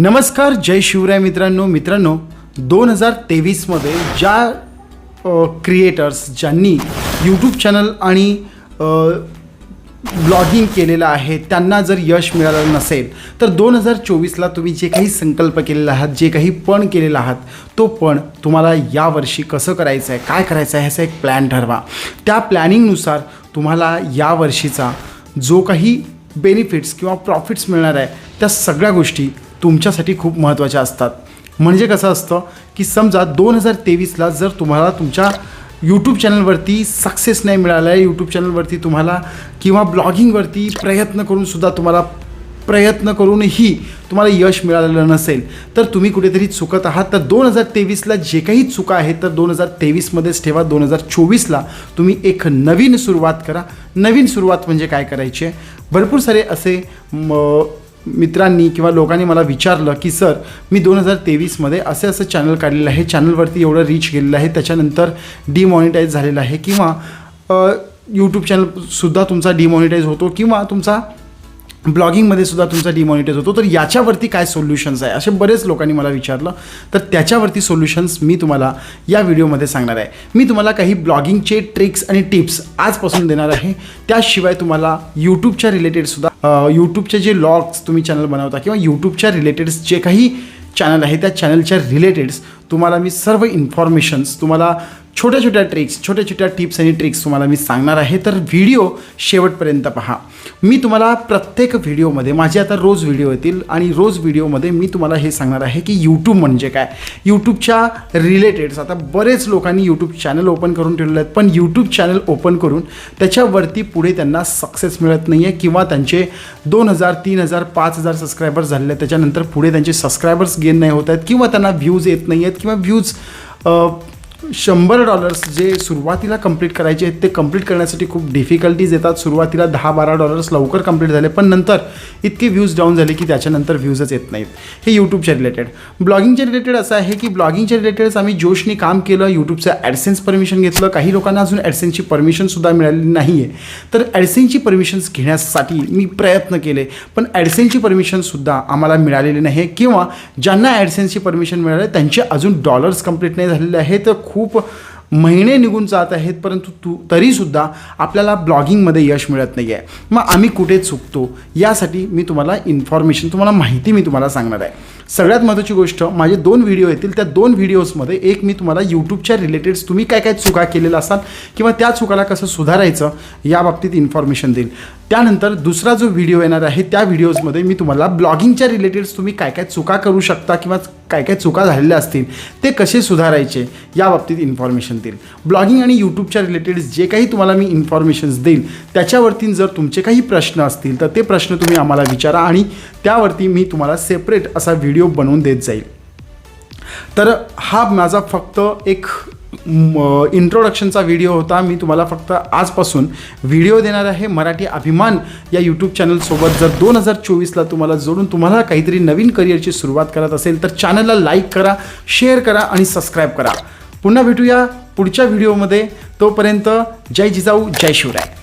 नमस्कार जय शिवराय मित्रांनो. मित्रांनो दोन हजार तेवीसमध्ये ज्या क्रिएटर्स ज्यांनी यूट्यूब चॅनल आणि ब्लॉगिंग केलेलं आहे त्यांना जर यश मिळालं नसेल तर दोन हजार चोवीसला तुम्ही जे काही संकल्प केलेला आहात जे काही पण केलेला आहात तो पण तुम्हाला यावर्षी कसं करायचं आहे काय करायचं आहे ह्याचा एक प्लॅन ठरवा. त्या प्लॅनिंगनुसार तुम्हाला यावर्षीचा जो काही बेनिफिट्स किंवा प्रॉफिट्स मिळणार आहे त्या सगळ्या गोष्टी तुमच्यासाठी खूप महत्त्वाच्या असतात. म्हणजे कसं असतं की समजा दोन हजार तेवीसला जर तुम्हाला तुमच्या यूट्यूब चॅनलवरती सक्सेस नाही मिळाला आहे यूट्यूब चॅनलवरती तुम्हाला किंवा ब्लॉगिंगवरती प्रयत्न करूनसुद्धा तुम्हाला प्रयत्न करूनही तुम्हाला यश मिळालेलं नसेल तर तुम्ही कुठेतरी चुकत आहात. तर दोन हजार तेवीसला जे काही चुका आहेत तर दोन हजार तेवीसमध्येच ठेवा. दोन हजार चोवीसला तुम्ही एक नवीन सुरुवात करा. नवीन सुरुवात म्हणजे काय करायची आहे? भरपूर सारे असे मित्रांनी किंवा लोकांनी मला विचारलं की सर मी दोन हजार तेवीसमध्ये असे असं चॅनल काढलेलं आहे चॅनलवरती एवढं रीच गेलेलं आहे त्याच्यानंतर डिमॉनिटाईज झालेलं आहे किंवा यूट्यूब चॅनलसुद्धा तुमचा डिमॉनिटाईज होतो किंवा तुमचा ब्लॉगिंगमध्ये सुद्धा तुमचा डिमॉनिटाईज होतो. तर याच्यावरती काय सोल्युशन्स आहे? असे बरेच लोकांनी मला विचारलं. तर त्याच्यावरती सोल्युशन्स मी तुम्हाला या व्हिडिओमध्ये सांगणार आहे. मी तुम्हाला काही ब्लॉगिंगचे ट्रिक्स आणि टिप्स आजपासून देणार आहे. त्याशिवाय तुम्हाला यूट्यूबच्या रिलेटेडसुद्धा यूट्यूबचे जे लॉग्स तुम्ही चॅनल बनवता किंवा यूट्यूबच्या रिलेटेड्स जे काही चॅनल आहे त्या चॅनलच्या रिलेटेड्स तुम्हाला मी सर्व इन्फॉर्मेशन्स तुम्हाला छोट्या छोट्या ट्रिक्स छोट्या छोट्या टिप्स आणि ट्रिक्स तुम्हाला मी सांगणार आहे. तर व्हिडिओ शेवटपर्यंत पहा. मी तुम्हाला प्रत्येक व्हिडिओमध्ये माझे आता रोज व्हिडिओ येतील आणि रोज व्हिडिओमध्ये मी तुम्हाला हे सांगणार आहे की यूट्यूब म्हणजे काय? यूट्यूबच्या रिलेटेड्स आता बरेच लोकांनी यूट्यूब चॅनल ओपन करून ठेवलेले आहेत पण यूट्यूब चॅनल ओपन करून त्याच्यावरती पुढे त्यांना सक्सेस मिळत नाही आहे किंवा त्यांचे दोन हजार तीन हजार पाच हजार सबस्क्रायबर्स झालेले आहेत. त्याच्यानंतर पुढे त्यांचे सबस्क्रायबर्स गेन नाही होत आहेत किंवा त्यांना व्ह्यूज येत नाही आहेत किंवा व्ह्यूज शंभर डॉलर्स जे सुरुवातीला कंप्लीट करायचे आहेत ते कंप्लीट करण्यासाठी खूप डिफिकल्टीज येतात. सुरुवातीला दहा बारा डॉलर्स लवकर कंप्लीट झाले पण नंतर इतके व्ह्यूज डाऊन झाले की त्याच्यानंतर व्ह्यूजच येत नाहीत. हे यूट्यूबच्या रिलेटेड ब्लॉगिंगच्या रिलेटेड असं आहे की ब्लॉगिंगच्या रिलेटेड आम्ही जोशनी काम केलं यूट्यूबचं ॲडसेन्स परमिशन घेतलं. काही लोकांना अजून ॲडसेन्सची परमिशनसुद्धा मिळालेली नाही आहे तर ॲडसेन्सची परमिशन्स घेण्यासाठी मी प्रयत्न केले पण ॲडसेन्सची परमिशनसुद्धा आम्हाला मिळालेली नाही आहे किंवा ज्यांना ॲडसेन्सची परमिशन मिळाली त्यांचे अजून डॉलर्स कंप्लीट नाही झालेले आहेत. तर खूप महिने निघून जात आहेत परंतु तू तरीसुद्धा आपल्याला ब्लॉगिंगमध्ये यश मिळत नाही आहे मग आम्ही कुठे चुकतो? यासाठी मी तुम्हाला इन्फॉर्मेशन तुम्हाला माहिती मी तुम्हाला सांगणार आहे. सगळ्यात महत्त्वाची गोष्ट माझे दोन व्हिडिओ येतील. त्या दोन व्हिडिओजमध्ये एक मी तुम्हाला यूट्यूबच्या रिलेटेड्स तुम्ही काय काय चुका केलेल्या असाल किंवा त्या चुकाला कसं सुधारायचं या बाबतीत इन्फॉर्मेशन देईल. त्यानंतर दुसरा जो व्हिडिओ येणार आहे त्या व्हिडिओजमध्ये मी तुम्हाला ब्लॉगिंगच्या रिलेटेड्स तुम्ही काय काय चुका करू शकता किंवा काय काय चुका झालेल्या असतील ते कसे सुधारायचे या बाबतीत इन्फॉर्मेशन देईल. ब्लॉगिंग आणि यूट्यूबच्या रिलेटेड जे काही तुम्हाला मी इन्फॉर्मेशन्स देईल त्याच्यावरती जर तुमचे काही प्रश्न असतील तर ते प्रश्न तुम्ही आम्हाला विचारा आणि त्यावरती मी तुम्हाला सेपरेट असा व्हिडिओ बनवून देत जाईल. तर हा माझा फक्त एक इंट्रोडक्शनचा व्हिडिओ होता. मी तुम्हाला फक्त आजपासून व्हिडिओ देणार आहे मराठी अभिमान या यूट्यूब चॅनलसोबत जर दोन हजार चोवीसला तुम्हाला जोडून तुम्हाला काहीतरी नवीन करिअरची सुरुवात करत असेल तर चॅनलला लाईक करा शेअर करा आणि सबस्क्राईब करा. पुन्हा भेटूया पुढच्या व्हिडिओमध्ये तोपर्यंत जय जिजाऊ जय शिवराय.